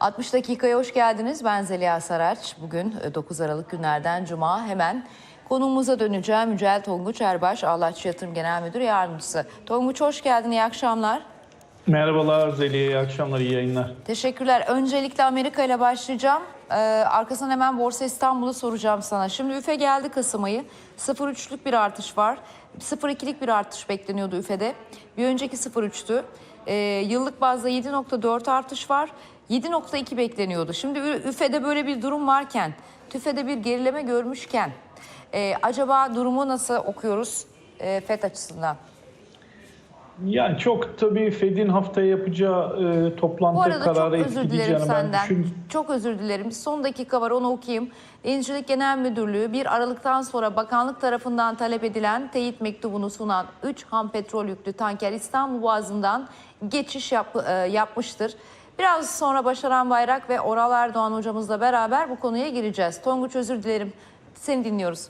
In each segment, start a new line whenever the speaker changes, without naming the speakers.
60 dakikaya hoş geldiniz. Ben Zeliha Saraç. Bugün e, 9 Aralık günlerden Cuma. Hemen konuğumuza döneceğim. Yücel Tonguç Erbaş, Ağlaççı Yatırım Genel Müdür Yardımcısı. Tonguç hoş geldin, iyi akşamlar.
Merhabalar Zeliha, iyi akşamlar, iyi yayınlar.
Teşekkürler. Öncelikle Amerika ile başlayacağım. Ee, arkasından hemen Borsa İstanbul'u soracağım sana. Şimdi üfe geldi Kasım ayı. 0.3'lük bir artış var. 0.2'lik bir artış bekleniyordu üfede. Bir önceki 0.3'tü. Ee, yıllık bazda 7.4 artış var. 7.2 bekleniyordu. Şimdi üfede böyle bir durum varken, tüfede bir gerileme görmüşken e, acaba durumu nasıl okuyoruz e, FED açısından?
Yani çok tabii Fed'in haftaya yapacağı e,
Bu
toplantı
arada çok
kararı
özür dilerim senden.
düşün.
Çok özür dilerim. Son dakika var onu okuyayım. Denizcilik Genel Müdürlüğü 1 Aralık'tan sonra bakanlık tarafından talep edilen teyit mektubunu sunan 3 ham petrol yüklü tanker İstanbul Boğazı'ndan geçiş yap- e, yapmıştır. Biraz sonra Başaran Bayrak ve Oral Erdoğan hocamızla beraber bu konuya gireceğiz. Tonguç özür dilerim. Seni dinliyoruz.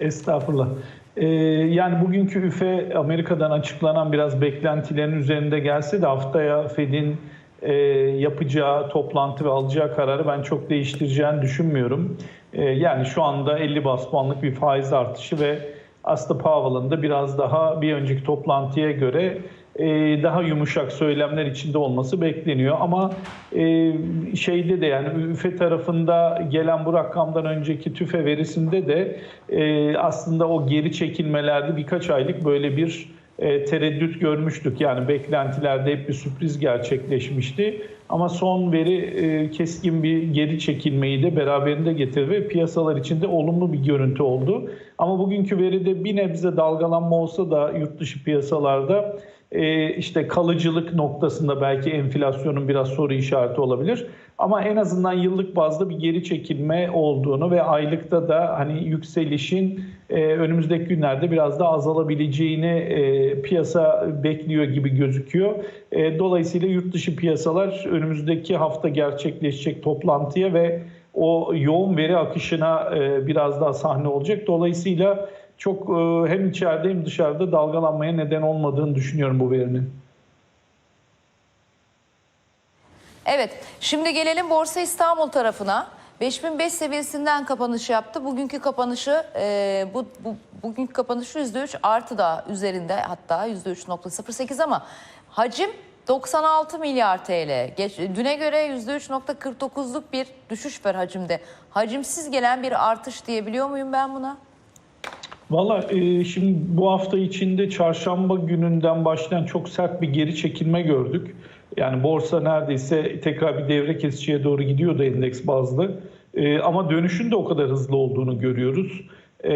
Estağfurullah. Ee, yani bugünkü üfe Amerika'dan açıklanan biraz beklentilerin üzerinde gelse de haftaya Fed'in e, yapacağı toplantı ve alacağı kararı ben çok değiştireceğini düşünmüyorum. E, yani şu anda 50 bas puanlık bir faiz artışı ve aslında Powell'ın da biraz daha bir önceki toplantıya göre e, daha yumuşak söylemler içinde olması bekleniyor. Ama e, şeyde de yani üfe tarafında gelen bu rakamdan önceki tüfe verisinde de e, aslında o geri çekilmelerde birkaç aylık böyle bir tereddüt görmüştük. Yani beklentilerde hep bir sürpriz gerçekleşmişti. Ama son veri keskin bir geri çekilmeyi de beraberinde getirdi ve piyasalar içinde olumlu bir görüntü oldu. Ama bugünkü veride bir nebze dalgalanma olsa da yurt dışı piyasalarda işte kalıcılık noktasında belki enflasyonun biraz soru işareti olabilir. Ama en azından yıllık bazda bir geri çekilme olduğunu ve aylıkta da hani yükselişin e, önümüzdeki günlerde biraz da azalabileceğini e, piyasa bekliyor gibi gözüküyor. E, dolayısıyla yurt dışı piyasalar önümüzdeki hafta gerçekleşecek toplantıya ve o yoğun veri akışına biraz daha sahne olacak. Dolayısıyla çok e, hem içeride hem dışarıda dalgalanmaya neden olmadığını düşünüyorum bu verinin.
Evet, şimdi gelelim Borsa İstanbul tarafına. 5005 seviyesinden kapanış yaptı. Bugünkü kapanışı e, bu, bu bugünkü kapanışı %3 artı da üzerinde hatta %3.08 ama hacim 96 milyar TL. Geç, düne göre %3.49'luk bir düşüş var hacimde. Hacimsiz gelen bir artış diyebiliyor muyum ben buna?
Valla e, şimdi bu hafta içinde çarşamba gününden başlayan çok sert bir geri çekilme gördük. Yani borsa neredeyse tekrar bir devre kesiciye doğru gidiyordu endeks bazlı. E, ama dönüşün de o kadar hızlı olduğunu görüyoruz. E,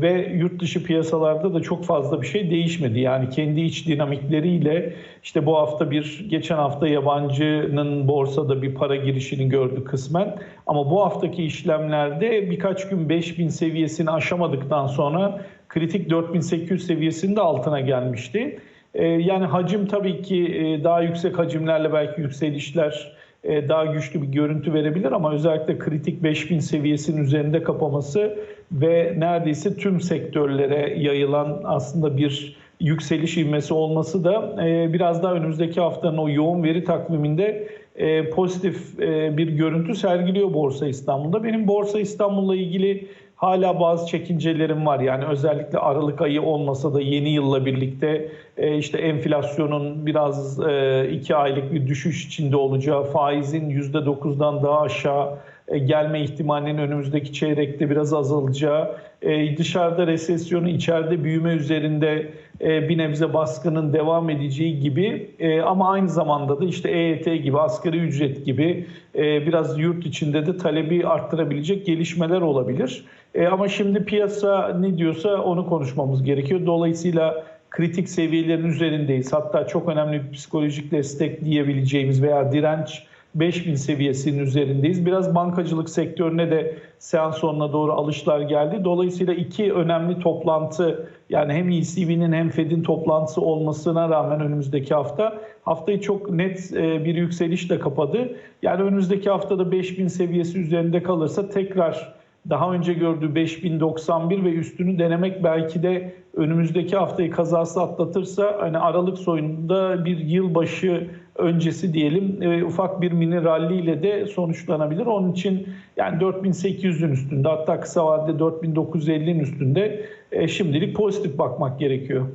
ve yurt dışı piyasalarda da çok fazla bir şey değişmedi. Yani kendi iç dinamikleriyle işte bu hafta bir geçen hafta yabancının borsada bir para girişini gördük kısmen. Ama bu haftaki işlemlerde birkaç gün 5000 seviyesini aşamadıktan sonra kritik 4800 seviyesinin de altına gelmişti. Ee, Yani hacim tabii ki e, daha yüksek hacimlerle belki yükselişler e, daha güçlü bir görüntü verebilir ama özellikle kritik 5000 seviyesinin üzerinde kapaması ve neredeyse tüm sektörlere yayılan aslında bir yükseliş ivmesi olması da e, biraz daha önümüzdeki haftanın o yoğun veri takviminde e, pozitif e, bir görüntü sergiliyor Borsa İstanbul'da. Benim Borsa İstanbul'la ilgili hala bazı çekincelerim var. Yani özellikle Aralık ayı olmasa da yeni yılla birlikte e, işte enflasyonun biraz e, iki aylık bir düşüş içinde olacağı, faizin %9'dan daha aşağı gelme ihtimalinin önümüzdeki çeyrekte biraz azalacağı, e, dışarıda resesyonu, içeride büyüme üzerinde e, bir nebze baskının devam edeceği gibi e, ama aynı zamanda da işte EYT gibi, asgari ücret gibi e, biraz yurt içinde de talebi arttırabilecek gelişmeler olabilir. E, ama şimdi piyasa ne diyorsa onu konuşmamız gerekiyor. Dolayısıyla kritik seviyelerin üzerindeyiz. Hatta çok önemli bir psikolojik destek diyebileceğimiz veya direnç 5000 seviyesinin üzerindeyiz. Biraz bankacılık sektörüne de seans sonuna doğru alışlar geldi. Dolayısıyla iki önemli toplantı yani hem ECB'nin hem Fed'in toplantısı olmasına rağmen önümüzdeki hafta haftayı çok net e, bir yükselişle kapadı. Yani önümüzdeki haftada 5000 seviyesi üzerinde kalırsa tekrar daha önce gördüğü 5091 ve üstünü denemek belki de önümüzdeki haftayı kazası atlatırsa hani Aralık sonunda bir yılbaşı öncesi diyelim e, ufak bir mini rally ile de sonuçlanabilir. Onun için yani 4800'ün üstünde hatta kısa vadede 4950'nin üstünde e, şimdilik pozitif bakmak gerekiyor.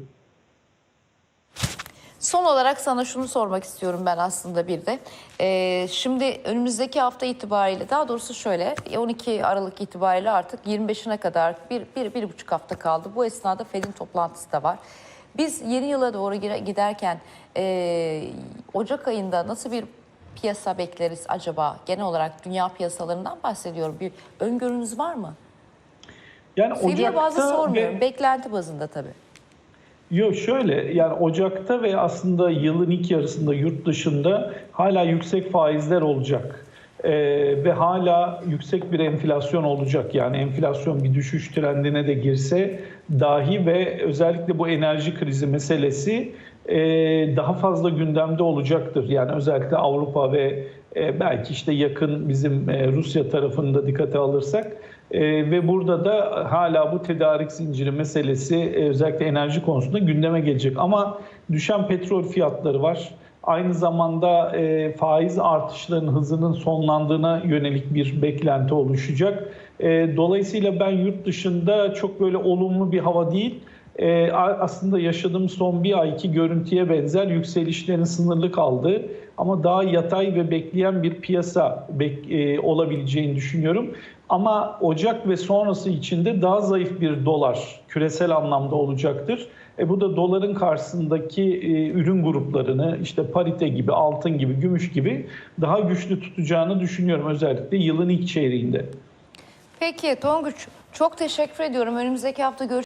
Son olarak sana şunu sormak istiyorum ben aslında bir de. Ee, şimdi önümüzdeki hafta itibariyle daha doğrusu şöyle 12 Aralık itibariyle artık 25'ine kadar bir, bir, bir buçuk hafta kaldı. Bu esnada Fed'in toplantısı da var. Biz yeni yıla doğru giderken e, Ocak ayında nasıl bir piyasa bekleriz acaba? Genel olarak dünya piyasalarından bahsediyorum. Bir öngörünüz var mı?
Yani
Seviye bazı sormuyorum.
ve-
Beklenti bazında tabii.
Yok şöyle yani Ocak'ta ve aslında yılın ilk yarısında yurt dışında hala yüksek faizler olacak. Ee, ve hala yüksek bir enflasyon olacak. Yani enflasyon bir düşüş trendine de girse dahi ve özellikle bu enerji krizi meselesi e, daha fazla gündemde olacaktır. Yani özellikle Avrupa ve e, belki işte yakın bizim e, Rusya tarafında dikkate alırsak e, ve burada da hala bu tedarik zinciri meselesi e, özellikle enerji konusunda gündeme gelecek. Ama düşen petrol fiyatları var. Aynı zamanda e, faiz artışlarının hızının sonlandığına yönelik bir beklenti oluşacak. E, dolayısıyla ben yurt dışında çok böyle olumlu bir hava değil. E, aslında yaşadığım son bir ayki görüntüye benzer yükselişlerin sınırlı kaldığı ama daha yatay ve bekleyen bir piyasa bek- e, olabileceğini düşünüyorum. Ama Ocak ve sonrası içinde daha zayıf bir dolar küresel anlamda olacaktır. E bu da doların karşısındaki e, ürün gruplarını işte parite gibi, altın gibi, gümüş gibi daha güçlü tutacağını düşünüyorum özellikle yılın ilk çeyreğinde.
Peki Tonguç çok teşekkür ediyorum. Önümüzdeki hafta görüşmek